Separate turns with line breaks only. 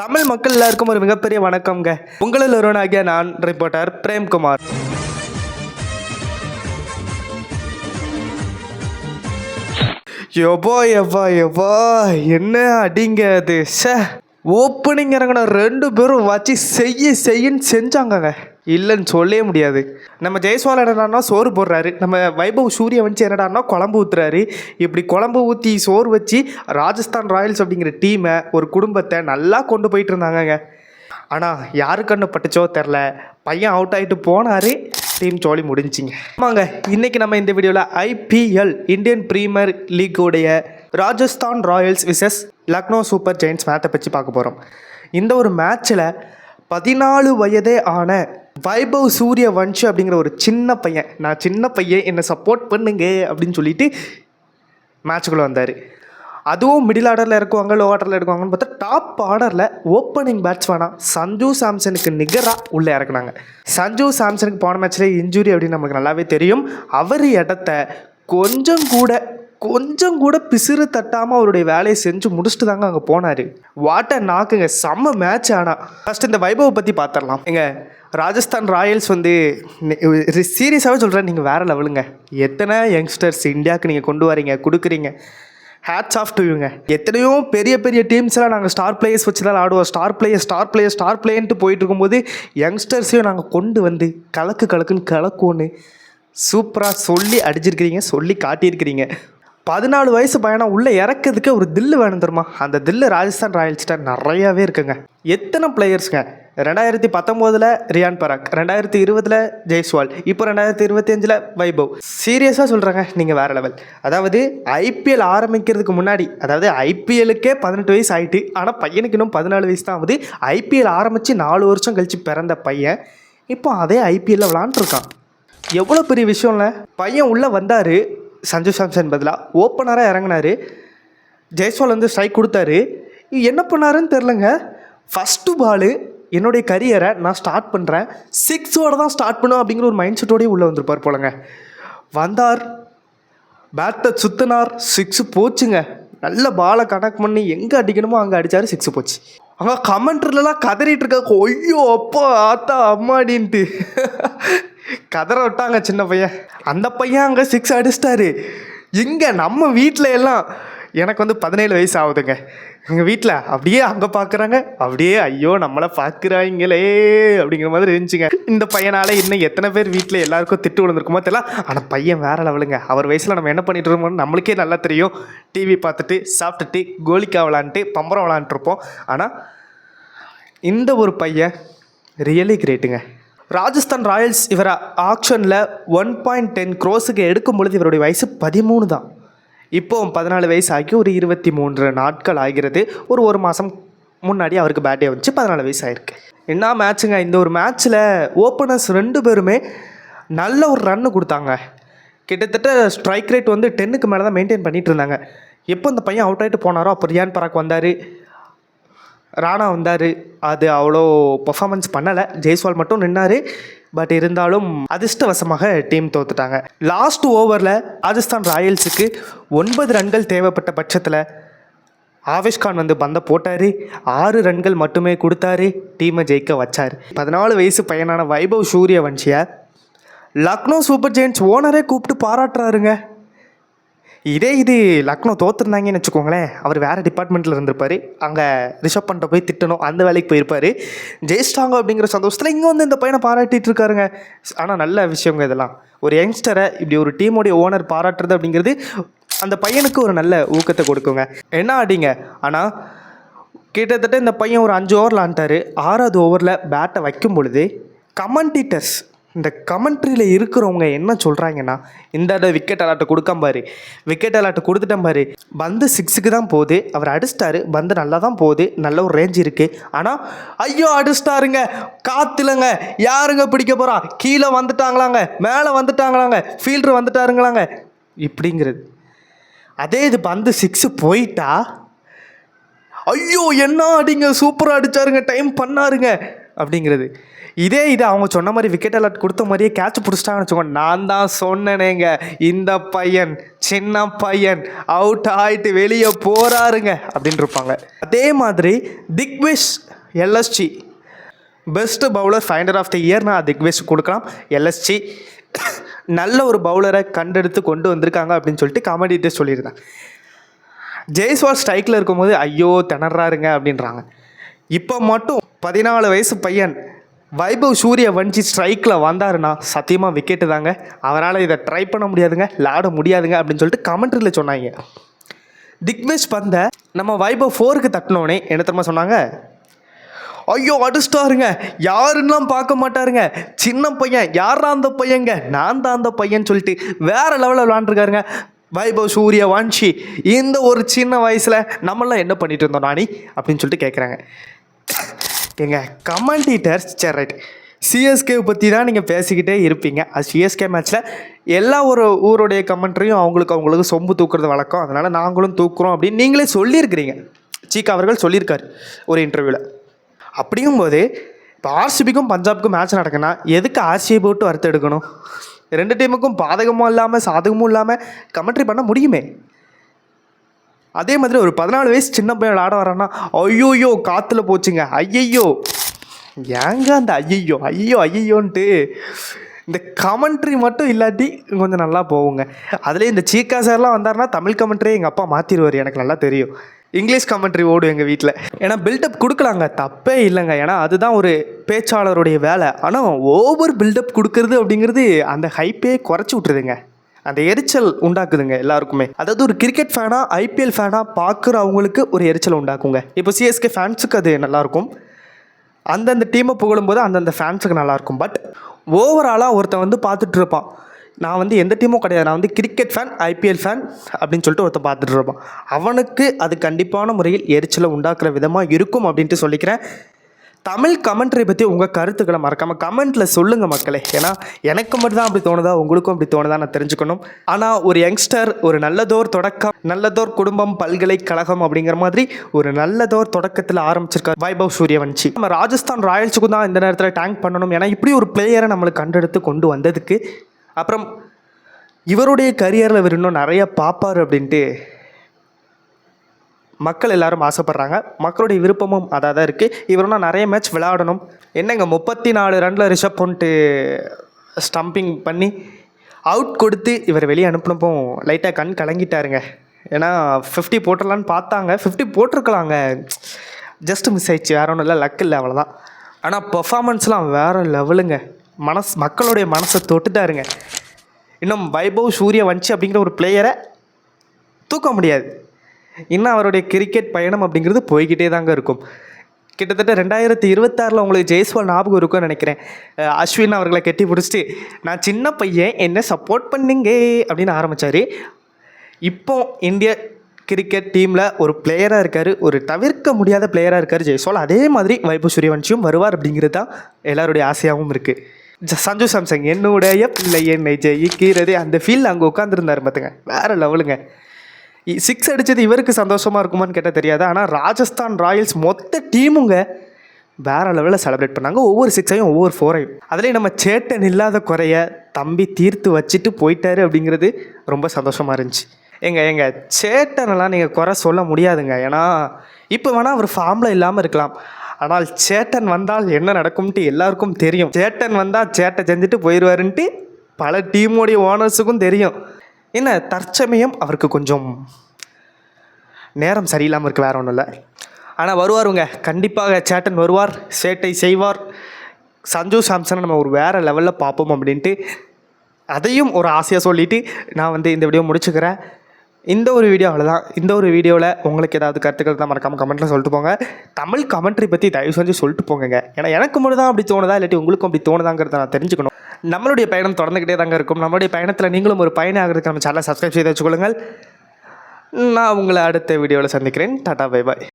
தமிழ் மக்கள் எல்லாருக்கும் ஒரு மிகப்பெரிய வணக்கம்ங்க. உங்களில் ஒருவனாகிய நான் ரிப்போர்ட்டர் பிரேம்குமார். எவ்வா எவ்வா எவ்வா என்ன அடிங்க அது? ச ஓப்பனிங் இறங்கின ரெண்டு பேரும் வச்சு செய்ய செய்யன்னு செஞ்சாங்கங்க. இல்லைன்னு சொல்லவே முடியாது. நம்ம ஜெயஸ்வால் என்னடானா சோறு போடுறாரு. நம்ம வைபவ் சூரிய வச்சு என்னடான்னா குழம்பு ஊத்துறாரு. இப்படி குழம்பு ஊற்றி சோறு வச்சு ராஜஸ்தான் ராயல்ஸ் அப்படிங்கிற டீமை ஒரு குடும்பத்தை நல்லா கொண்டு போயிட்டு இருந்தாங்கங்க. ஆனால் யாரு கண்ணு பட்டுச்சோ தெரில பையன் அவுட் ஆகிட்டு போனார். டீம் ஜோலி முடிஞ்சிங்க. ஆமாங்க. இன்றைக்கி நம்ம இந்த வீடியோவில் I P L Indian premier லீக்குடைய Rajasthan royals versus Lucknow super giants மேட்சை பற்றி பார்க்க போகிறோம் இந்த ஒரு மேட்ச்சில் பதினாலு வயதே ஆன வைபவ் சூரிய வன்ஷ் அப்படிங்கிற ஒரு சின்ன பையன். நான் சின்ன பையன் என்னை சப்போர்ட் பண்ணுங்க அப்படின்னு சொல்லிட்டு மேட்சுக்குள்ளே வந்தார். அதுவும் மிடில் ஆர்டரில் இருக்குவாங்க லோ ஆர்டரில் இருக்குவாங்கன்னு பார்த்தா டாப் ஆர்டரில் ஓப்பனிங் பேட்ஸ்மேனாக சஞ்சு சாம்சனுக்கு நிகராக உள்ளே இறக்குனாங்க. சஞ்சு சாம்சனுக்கு போன மேட்ச்லேயே இன்ஜுரி அப்படின்னு நமக்கு நல்லாவே தெரியும். அவர் இடத்த கொஞ்சம் கூட கொஞ்சம் கூட பிசிறு தட்டாமல் அவருடைய வேலையை செஞ்சு முடிச்சுட்டு தாங்க அங்கே போனார். வாட்ட நாக்குங்க செம்ம மேட்ச் ஆனால் ஃபஸ்ட் இந்த வைபவை பற்றி பார்த்துடலாம் எங்க ராஜஸ்தான் ராயல்ஸ் வந்து சீரியஸாகவே சொல்கிறேன் நீங்கள் வேறு லெவலுங்க எத்தனை யங்ஸ்டர்ஸ் இந்தியாவுக்கு நீங்கள் கொண்டு வரீங்க கொடுக்குறீங்க? ஹேட்ஸ் ஆஃப் டு யூங்க எத்தனையோ பெரிய பெரிய டீம்ஸ்லாம் நாங்கள் ஸ்டார் பிளேயர்ஸ் வச்சு தான் ஆடுவோம். Star player star player star பிளேயன்ட்டு போயிட்டு இருக்கும்போது யங்ஸ்டர்ஸையும் நாங்கள் கொண்டு வந்து கலக்கு கலக்குன்னு கலக்குன்னு சூப்பராக சொல்லி அடிச்சிருக்கிறீங்க சொல்லி காட்டியிருக்கிறீங்க. பதினாலு வயசு பையனை உள்ளே இறக்கிறதுக்கு ஒரு தில்லு வேணும் தெரியுமா? அந்த தில்லு ராஜஸ்தான் ராயல்ஸ்கிட்ட நிறையாவே இருக்குங்க. எத்தனை பிளேயர்ஸுங்க ரெண்டாயிரத்தி பத்தொம்போதில் ரியான் பராக் ரெண்டாயிரத்தி இருபதில் ஜெய்ஸ்வால் இப்போ ரெண்டாயிரத்தி இருபத்தி அஞ்சில் வைபவ். சீரியஸாக சொல்கிறாங்க நீங்கள் வேறு லெவல் அதாவது ஐபிஎல் ஆரம்பிக்கிறதுக்கு முன்னாடி அதாவது ஐபிஎலுக்கே பதினெட்டு வயசு ஆகிட்டு ஆனால் பையனுக்கு இன்னும் பதினாலு வயசு தான் ஆகுது. ஐபிஎல் ஆரம்பித்து நாலு வருஷம் கழித்து பிறந்த பையன் இப்போ அதே ஐபிஎல்ல விளாண்டுருக்கான். எவ்வளோ பெரிய விஷயம்ல பையன் உள்ளே வந்தார் சஞ்சு சாம்சன் பதிலாக ஓப்பனராக இறங்கினார். ஜெய்ஸ்வால் வந்து ஸ்ட்ரைக் கொடுத்தாரு என்ன பண்ணாருன்னு தெரிலங்க ஃபஸ்ட்டு பாலு என்னுடைய கரியரை நான் ஸ்டார்ட் பண்ணுறேன் சிக்ஸோட தான் ஸ்டார்ட் பண்ணும் அப்படிங்கிற ஒரு மைண்ட் செட்டோடய உள்ளே வந்திருப்பார் போலங்க. வந்தார். பேட்டை சுத்தினார். சிக்ஸு போச்சுங்க. நல்ல பாலை கனெக்ட் பண்ணி எங்கே அடிக்கணுமோ அங்கே அடித்தார் சிக்ஸு போச்சு. அவங்க கமெண்ட்லலாம் கதறிட்டு இருக்காங்க. ஐயோ அப்பா ஆத்தா அம்மாடின்ட்டு. கதற விட்டாங்க சின்ன பையன். அந்த பையன் அங்கே சிக்ஸ் அடிச்சிட்டாரு. இங்கே நம்ம வீட்டில் எல்லாம் எனக்கு வந்து பதினேழு வயசு ஆகுதுங்க. எங்கள் வீட்டில் அப்படியே அங்கே பார்க்குறாங்க அப்படியே ஐயோ நம்மளை பார்க்குறாங்களே அப்படிங்கிற மாதிரி இருந்துச்சுங்க. இந்த பையனால் இன்னும் எத்தனை பேர் வீட்டில் எல்லாருக்கும் திட்டு விழுந்திருக்குமோ தெரியல. ஆனால் பையன் வேற லெவலுங்க. அவர் வயசில் நம்ம என்ன பண்ணிட்டு இருக்கோம்னு நம்மளுக்கே நல்லா தெரியும். டிவி பார்த்துட்டு சாப்பிட்டுட்டு கோலிக்கா விளாண்டுட்டு பம்பரம் விளாண்டுருப்போம் ஆனால் இந்த ஒரு பையன் ரியலி கிரேட்டுங்க ராஜஸ்தான் ராயல்ஸ் இவரை ஆக்ஷனில் ஒன் பாயிண்ட் டென் க்ரோஸுக்கு எடுக்கும் பொழுது இவருடைய வயசு பதிமூணு தான். இப்போவும் பதினாலு வயசு ஆகி ஒரு இருபத்தி மூன்று நாட்கள் ஆகிறது. ஒரு ஒரு மாதம் முன்னாடி அவருக்கு பேட்டே வந்துச்சு பதினாலு வயசு ஆயிருக்கு. என்ன மேட்ச்சுங்க இந்த ஒரு மேட்ச்சில் ஓப்பனர்ஸ் ரெண்டு பேருமே நல்ல ஒரு ரன்னு கொடுத்தாங்க. கிட்டத்தட்ட ஸ்ட்ரைக் ரேட் வந்து டென்னுக்கு மேலே தான் மெயின்டைன் பண்ணிகிட்டு இருந்தாங்க. எப்போ இந்த பையன் அவுட் ஆகிட்டு போனாரோ அப்போ ரியான் பராக் வந்தார். ராணா வந்தார். அது அவ்வளோ பர்ஃபார்மன்ஸ் பண்ணலை. ஜெய்ஸ்வால் மட்டும் நின்னார். பட் இருந்தாலும் அதிர்ஷ்டவசமாக டீம் தோத்துட்டாங்க. லாஸ்ட் ஓவரில் ராஜஸ்தான் ராயல்ஸுக்கு ஒன்பது ரன்கள் தேவைப்பட்ட பட்சத்தில் ஆவேஷ்கான் வந்து பந்தை போட்டார். ஆறு ரன்கள் மட்டுமே கொடுத்தாரு. டீமை ஜெயிக்க வச்சார். பதினாலு வயசு பையனான வைபவ் சூரியவன்ஷியை லக்னோ சூப்பர் ஜெயின்ஸ் ஓனரே கூப்பிட்டு பாராட்டுறாருங்க. இதே இது லக்னோ தோத்துருந்தாங்கன்னு வச்சுக்கோங்களேன் அவர் வேறு டிபார்ட்மெண்ட்டில் இருந்திருப்பார். அங்கே ரிஷப் பண்ணிட்ட போய் திட்டணும் அந்த வேலைக்கு போயிருப்பார். ஜெயிச்சிட்டாங்க அப்படிங்கிற சந்தோஷத்தில் இங்கே வந்து இந்த பையனை பாராட்டிட்டு இருக்காருங்க. ஆனால் நல்ல விஷயங்க இதெல்லாம். ஒரு யங்ஸ்டரை இப்படி ஒரு டீமோடைய ஓனர் பாராட்டுறது அப்படிங்கிறது அந்த பையனுக்கு ஒரு நல்ல ஊக்கத்தை கொடுக்குங்க. என்ன ஆடிங்க ஆனால் கிட்டத்தட்ட இந்த பையன் ஒரு அஞ்சு ஓவரில் ஆண்டாரு ஆறாவது ஓவரில் பேட்டை வைக்கும் பொழுது கமெண்டிட்டர்ஸ் இந்த கமெண்ட்ரியில் இருக்கிறவங்க என்ன சொல்கிறாங்கன்னா இந்த தடவை விக்கெட் அலாட்டை கொடுக்காம பாரு விக்கெட் அலாட்டை கொடுத்துட்டேன் பாரு. பந்து சிக்ஸுக்கு தான் போகுது அவர் அடிச்சிட்டாரு பந்து நல்லா தான் போகுது நல்ல ஒரு ரேஞ்ச் இருக்குது ஆனால் ஐயோ அடிச்சிட்டாருங்க காத்துலங்க யாருங்க பிடிக்க போகிறா கீழே வந்துட்டாங்களாங்க மேலே வந்துட்டாங்களாங்க ஃபீல்டர் வந்துட்டாருங்களாங்க. இப்படிங்கிறது. அதே இது பந்து சிக்ஸு போயிட்டா ஐயோ என்ன அடிங்க சூப்பராக அடிச்சாருங்க டைம் பண்ணாருங்க. அப்படிங்கிறது. இதே இது அவங்க சொன்ன மாதிரி விக்கெட் அலர்ட் கொடுத்த மாதிரியே கேட்ச் பிடிச்சிட்டாங்கன்னு வச்சுக்கோங்க. நான் தான் சொன்னேனேங்க. இந்த பையன் சின்ன பையன் அவுட் ஆகிட்டு வெளியே போகிறாருங்க அப்படின்னு இருப்பாங்க. அதே மாதிரி Digvesh LSG. Best bowler finder of the year நான் திக்விஷ் கொடுக்கலாம். எல்எஸ்ஜி நல்ல ஒரு பவுலரை கண்டெடுத்து கொண்டு வந்திருக்காங்க அப்படின்னு சொல்லிட்டு காமெடிட்டர் சொல்லியிருந்தேன் ஜெய்ஸ்வால் ஸ்ட்ரைக்கில் இருக்கும்போது ஐயோ திணறாருங்க அப்படின்றாங்க. இப்போ மட்டும் பதினாலு வயசு பையன் வைபவ் சூரிய வஞ்சி ஸ்ட்ரைக்கில் வந்தாருன்னா சத்தியமாக விக்கெட்டு தாங்க. அவரால் இதை ட்ரை பண்ண முடியாதுங்க விளாட முடியாதுங்க அப்படின்னு சொல்லிட்டு கமெண்ட்ரியில் சொன்னாங்க. திக்வேஷ் பந்த நம்ம வைபவ் ஃபோருக்கு தட்டினோடனே என்ன தெரியுமா சொன்னாங்க? ஐயோ அடிச்சிட்டாருங்க யாருன்னெலாம் பார்க்க மாட்டாருங்க. சின்ன பையன் யாரா அந்த பையங்க நான் தான் அந்த பையன் சொல்லிட்டு வேற லெவலில் விளாண்டுருக்காருங்க வைபவ் சூரிய வான்ஷி இந்த ஒரு சின்ன வயசில் நம்மளாம் என்ன பண்ணிட்டு இருந்தோம் நானி அப்படின்னு சொல்லிட்டு கேட்குறாங்க எங்கள் கமெண்டேட்டர்ஸ் சரி ரைட். சிஎஸ்கே பற்றி தான் நீங்கள் பேசிக்கிட்டே இருப்பீங்க. அது சிஎஸ்கே மேட்ச்சில் எல்லா ஒரு ஊருடைய கமெண்ட்ரியும் அவங்களுக்கு அவங்களுக்கு சொம்பு தூக்குறது வழக்கம். அதனால் நாங்களும் தூக்குறோம் அப்படின்னு நீங்களே சொல்லியிருக்கிறீங்க. சீக்கா அவர்கள் சொல்லியிருக்காரு ஒரு இன்டர்வியூவில் அப்படிங்கும்போது இப்போ ஆர்சிபிக்கும் பஞ்சாப்க்கும் மேட்ச் நடக்குன்னா எதுக்கு ஆர்சிபி போட்டு வறுத்து எடுக்கணும் ரெண்டு டீமுக்கும் பாதகமும் இல்லாமல் சாதகமும் இல்லாமல் கமெண்ட்ரி பண்ண முடியுமே? அதே மாதிரி ஒரு பதினாலு வயசு சின்ன பையன் ஆட வரான்னா ஐயோயோ காற்றுல போச்சுங்க. ஐயையோ. ஏங்க அந்த ஐயையோ ஐயோ ஐயையோன்ட்டு. இந்த கமெண்ட்ரி மட்டும் இல்லாட்டி கொஞ்சம் நல்லா போகுங்க. அதுலேயும் இந்த சீக்கா சார்லாம் வந்தாருன்னா தமிழ் கமெண்ட்ரியே எங்கள் அப்பா மாற்றிடுவார் எனக்கு நல்லா தெரியும். இங்கிலீஷ் கமெண்ட்ரி ஓடும் எங்கள் வீட்டில் ஏன்னா பில்டப் கொடுக்கலாங்க. தப்பே இல்லைங்க. ஏன்னா அதுதான் ஒரு பேச்சாளருடைய வேலை. ஆனால் ஓவர் பில்டப் கொடுக்கறது அப்படிங்கிறது அந்த ஹைப்பே குறைச்சி விட்ருதுங்க அந்த எரிச்சல் உண்டாக்குதுங்க எல்லாருக்குமே. அதாவது ஒரு கிரிக்கெட் ஃபேனாக ஐபிஎல் ஃபேனாக பார்க்குற அவங்களுக்கு ஒரு எரிச்சல் உண்டாக்குங்க. இப்போ சிஎஸ்கே ஃபேன்ஸுக்கு அது நல்லாயிருக்கும் அந்தந்த டீமை புகழும்போது அந்தந்த ஃபேன்ஸுக்கு நல்லாயிருக்கும் பட் ஓவராலாக ஒருத்தன் வந்து பார்த்துட்டு இருப்பான் நான் வந்து எந்த டீமும் கிடையாது. நான் வந்து கிரிக்கெட் ஃபேன் ஐபிஎல் ஃபேன் அப்படின்னு சொல்லிட்டு ஒருத்தன் பார்த்துட்டு இருப்பான் அவனுக்கு அது கண்டிப்பான முறையில் எரிச்சலை உண்டாக்குற விதமாக இருக்கும் அப்படின்ட்டு சொல்லிக்கிறேன். தமிழ் கமெண்ட்ரி பற்றி உங்கள் கருத்துக்களை மறக்காமல் கமெண்ட்டில் சொல்லுங்கள் மக்களே. ஏன்னா எனக்கு மட்டும் தான் அப்படி தோணுதா உங்களுக்கும் அப்படி தோணுதா நான் தெரிஞ்சுக்கணும். ஆனால் ஒரு யங்ஸ்டர் ஒரு நல்லதோர் தொடக்கம் நல்லதோர் குடும்பம் பல்கலைக்கழகம் அப்படிங்கிற மாதிரி ஒரு நல்லதோர் தொடக்கத்தில் ஆரம்பிச்சிருக்கார் வைபவ் சூரியவன்ஷி. நம்ம ராஜஸ்தான் ராயல்ஸுக்கும் தான் இந்த நேரத்தில் டேங்க் பண்ணணும் ஏன்னா இப்படி ஒரு பிளேயரை நம்மளுக்கு கண்டெடுத்து கொண்டு வந்ததுக்கு அப்புறம் இவருடைய கரியரில் இவர் இன்னும் நிறைய பார்ப்பார் அப்படின்ட்டு மக்கள் எல்லாரும் ஆசைப்பட்றாங்க. மக்களுடைய விருப்பமும் அதாக தான் இருக்குது இவரெல்லாம் நிறைய மேட்ச் விளையாடணும். என்னங்க முப்பத்தி நாலு ரனில் ரிஷப் பண்ணிட்டு ஸ்டம்பிங் பண்ணி அவுட் கொடுத்து இவர் வெளியே அனுப்பினப்போ லைட்டாக கண் கலங்கிட்டாருங்க. ஏன்னா ஃபிஃப்டி போட்டுடலான்னு பார்த்தாங்க. ஃபிஃப்டி போட்டிருக்கலாங்க. ஜஸ்ட் மிஸ் ஆயிடுச்சு. வேற ஒன்றும் இல்லை. லக் இல்லை அவ்வளோதான் ஆனால் பர்ஃபாமன்ஸ்லாம் வேறு லெவலுங்க மனஸ் மக்களுடைய மனசை தொட்டுட்டாருங்க. இன்னும் வைபவ் சூரிய வன்ச்சி அப்படிங்கிற ஒரு பிளேயரை தூக்க முடியாது. இன்னும் அவருடைய கிரிக்கெட் பயணம் அப்படிங்கிறது போய்கிட்டே தாங்க இருக்கும். கிட்டத்தட்ட ரெண்டாயிரத்தி இருபத்தாறில் உங்களுக்கு ஜெய்ஸ்வால் ஞாபகம் இருக்கும்னு நினைக்கிறேன். அஸ்வின் அவர்களை கட்டி பிடிச்சிட்டு நான் சின்ன பையன் என்னை சப்போர்ட் பண்ணுங்க அப்படின்னு ஆரம்பித்தார் இப்போ இந்திய கிரிக்கெட் டீமில் ஒரு பிளேயராக இருக்கார் ஒரு தவிர்க்க முடியாத பிளேயராக இருக்கார் ஜெய்ஸ்வால். அதே மாதிரி வைபு சூரியவன்ஷியும் வருவார் அப்படிங்கிறது தான் எல்லாருடைய ஆசையாகவும் இருக்குது சஞ்சு சாம்சங் என்னுடைய பிள்ளை என்னை ஜெயிக்கிறது. அந்த ஃபீல் அங்கே உட்காந்துருந்தார் பார்த்துங்க வேறு லெவலுங்க சிக்ஸ் அடித்தது இவருக்கு சந்தோஷமாக இருக்குமான்னு கேட்டால் தெரியாது. ஆனால் ராஜஸ்தான் ராயல்ஸ் மொத்த டீமுங்க வேற லெவலில் செலிப்ரேட் பண்ணாங்க. ஒவ்வொரு சிக்ஸையும் ஒவ்வொரு ஃபோரையும் அதுலேயும் நம்ம சேட்டன் இல்லாத குறைய தம்பி தீர்த்து வச்சுட்டு போயிட்டாரு அப்படிங்கிறது ரொம்ப சந்தோஷமாக இருந்துச்சு. எங்க எங்க சேட்டனெல்லாம் நீங்கள் குறை சொல்ல முடியாதுங்க. ஏன்னா இப்போ வேணால் அவர் ஃபார்மில் இல்லாமல் இருக்கலாம். ஆனால் சேட்டன் வந்தால் என்ன நடக்கும்ட்டு எல்லாருக்கும் தெரியும். சேட்டன் வந்தால் சேட்டை செஞ்சுட்டு போயிடுவாருன்ட்டு பல டீமோடைய ஓனர்ஸுக்கும் தெரியும். என்ன தற்சமயம் அவருக்கு கொஞ்சம் நேரம் சரியில்லாமல் இருக்கு வேற ஒன்றும் இல்லை ஆனால் வருவாருங்க. கண்டிப்பாக சேட்டன் வருவார் சேட்டை செய்வார். சஞ்சு சாம்சனை நம்ம ஒரு வேறு லெவலில் பார்ப்போம் அப்படின்ட்டு அதையும் ஒரு ஆசையாக சொல்லிவிட்டு நான் வந்து இந்த வீடியோ முடிச்சுக்கிறேன். இந்த ஒரு வீடியோ அவ்வளோதான் இந்த ஒரு வீடியோவில் உங்களுக்கு ஏதாவது கருத்துக்கள் தான் மறக்காமல் கமெண்ட்டில் சொல்லிட்டு போங்க. தமிழ் கமெண்ட்ரி பற்றி தயவு செஞ்சு சொல்லிட்டு போங்க ஏன்னா எனக்கு மட்டும் தான் அப்படி தோணுதா இல்லாட்டி உங்களுக்கும் அப்படி தோணுதாங்கிறத நான் தெரிஞ்சுக்கணும். நம்மளுடைய பயணம் தொடர்ந்துக்கிட்டே தாங்க இருக்கும். நம்மளுடைய பயணத்தில் நீங்களும் ஒரு பயணம் ஆகிறதுக்கு நம்ம சேனலை சப்ஸ்கிரைப் செய்து வச்சுக்கொள்ளுங்கள். நான் உங்களை அடுத்த வீடியோவில் சந்திக்கிறேன். Tata bye bye